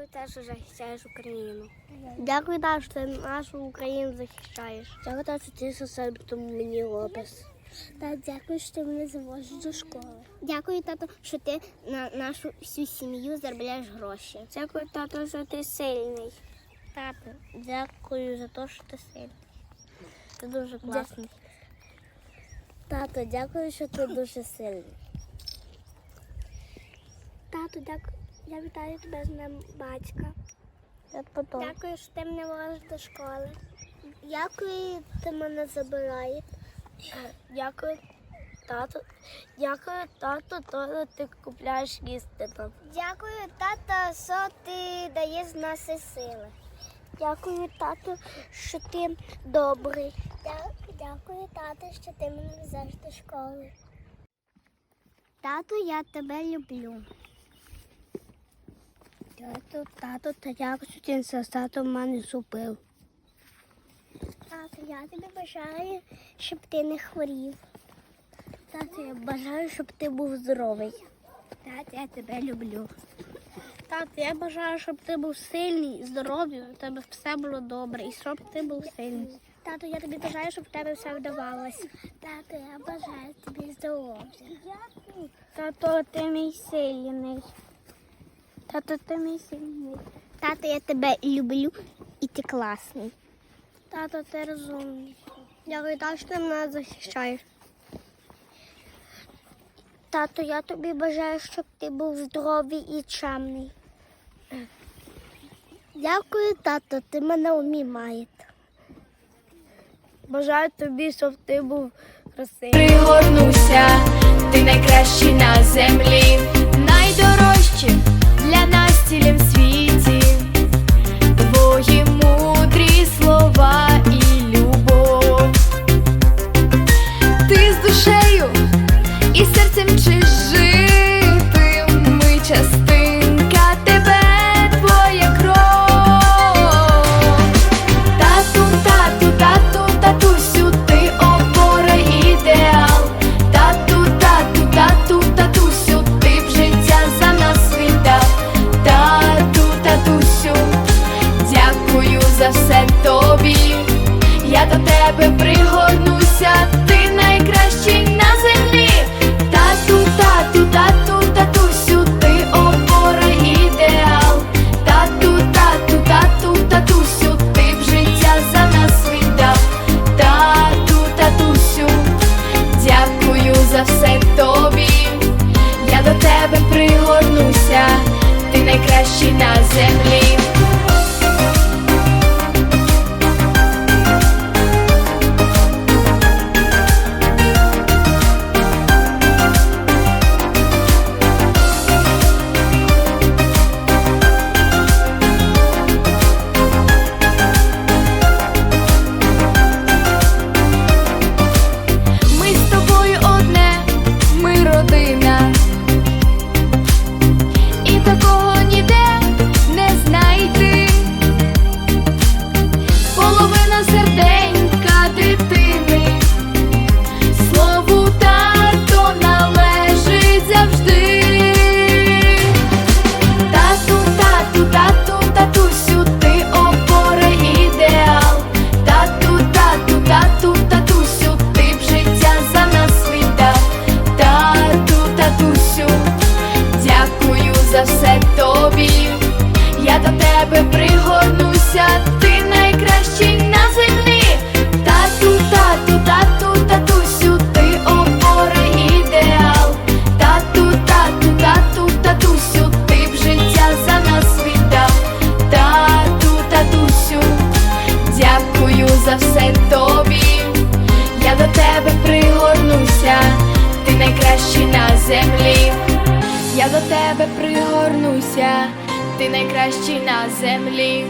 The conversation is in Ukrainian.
Дякую те, що захищаєш Україну. Дякую, та, що ти нашу Україну захищаєш. Дякую те, що ти сосед, тому мені робиш. Та дякую, що ти мене завозиш до школи. Дякую, тато, що ти на нашу всю сім'ю заробляєш гроші. Дякую, тато, що ти сильний. Тато, дякую за те, що ти сильний. Ти дуже класний. Тато, дякую, що ти дуже сильний. Тато, дякую. Я вітаю тебе з ним батька. Я потом. Дякую, що ти мене возиш до школи. Дякую, ти мене забираєш. Дякую, тато. Дякую, тато, то ти купляєш їсти нам. Дякую, тато, що ти даєш нас сили. Дякую, тато, що ти добрий. Дякую, тато, що ти мене везеш до школи. Тато, я тебе люблю. Тато, тато, та ти з татом мене зубив. Тато, я тобі бажаю, щоб ти не хворів. Тато, я бажаю, щоб ти був здоровий. Тато, я тебе люблю. Тато, я бажаю, щоб ти був сильний, здоровий, у тебе все було добре, і щоб ти був сильний. Тато, я тобі бажаю, щоб в тебе все вдавалось. Тато, я бажаю тобі здоров'я. Тато, ти мій сильний. Тато, ти мій сильний. Тато, я тебе люблю і ти класний. Тато, ти розумний. Дякую, так, що ти мене захищаєш. Тато, я тобі бажаю, щоб ти був здоровий і чемний. Дякую, тато, ти мене обіймаєш. Бажаю тобі, щоб ти був красивий. пригорнуся, ти найкращий на землі, найдорожчі для нас Я до тебе пригорнуся, тебе пригорнуся, ти найкращий на землі.